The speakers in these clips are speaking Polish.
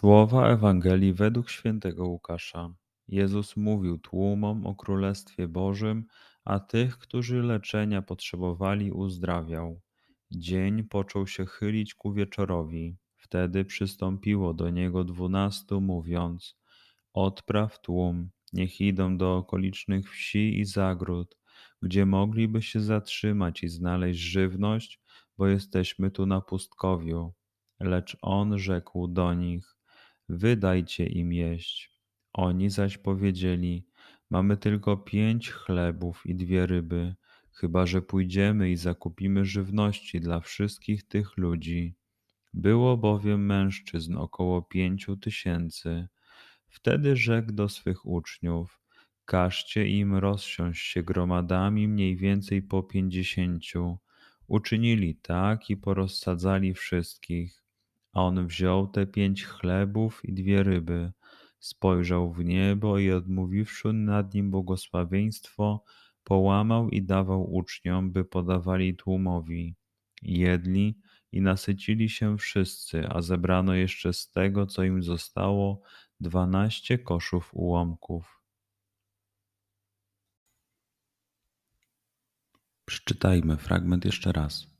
Słowa Ewangelii według świętego Łukasza. Jezus mówił tłumom o Królestwie Bożym, a tych, którzy leczenia potrzebowali, uzdrawiał. Dzień począł się chylić ku wieczorowi. Wtedy przystąpiło do niego dwunastu, mówiąc: Odpraw tłum, niech idą do okolicznych wsi i zagród, gdzie mogliby się zatrzymać i znaleźć żywność, bo jesteśmy tu na pustkowiu. Lecz on rzekł do nich: Wydajcie im jeść. Oni zaś powiedzieli: Mamy tylko pięć chlebów i dwie ryby, chyba że pójdziemy i zakupimy żywności dla wszystkich tych ludzi. Było bowiem mężczyzn około pięciu tysięcy. Wtedy rzekł do swych uczniów: Każcie im rozsiąść się gromadami mniej więcej po pięćdziesięciu. Uczynili tak i porozsadzali wszystkich. A on wziął te pięć chlebów i dwie ryby, spojrzał w niebo i odmówiwszy nad nim błogosławieństwo, połamał i dawał uczniom, by podawali tłumowi. Jedli i nasycili się wszyscy, a zebrano jeszcze z tego, co im zostało, dwanaście koszów ułomków. Przeczytajmy fragment jeszcze raz.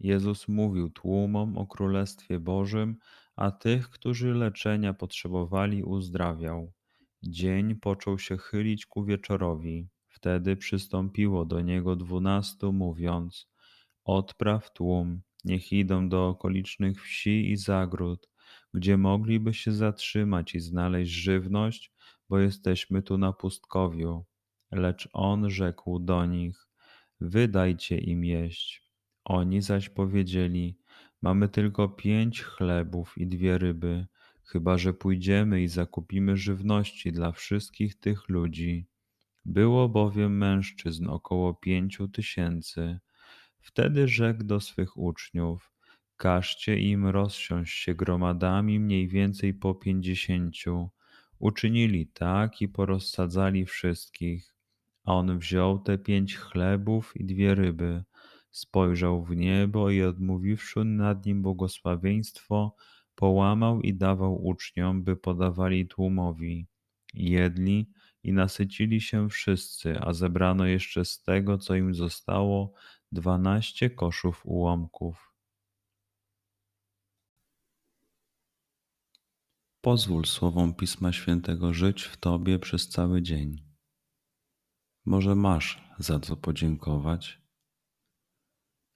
Jezus mówił tłumom o Królestwie Bożym, a tych, którzy leczenia potrzebowali, uzdrawiał. Dzień począł się chylić ku wieczorowi. Wtedy przystąpiło do niego dwunastu, mówiąc: Odpraw tłum, niech idą do okolicznych wsi i zagród, gdzie mogliby się zatrzymać i znaleźć żywność, bo jesteśmy tu na pustkowiu. Lecz on rzekł do nich: Wydajcie im jeść. Oni zaś powiedzieli: Mamy tylko pięć chlebów i dwie ryby, chyba że pójdziemy i zakupimy żywności dla wszystkich tych ludzi. Było bowiem mężczyzn około pięciu tysięcy. Wtedy rzekł do swych uczniów: Każcie im rozsiąść się gromadami mniej więcej po pięćdziesięciu. Uczynili tak i porozsadzali wszystkich. A on wziął te pięć chlebów i dwie ryby Spojrzał w niebo i odmówiwszy nad nim błogosławieństwo, połamał i dawał uczniom, by podawali tłumowi. Jedli i nasycili się wszyscy, a zebrano jeszcze z tego, co im zostało, dwanaście koszów ułomków. Pozwól słowom Pisma Świętego żyć w Tobie przez cały dzień. Może masz za co podziękować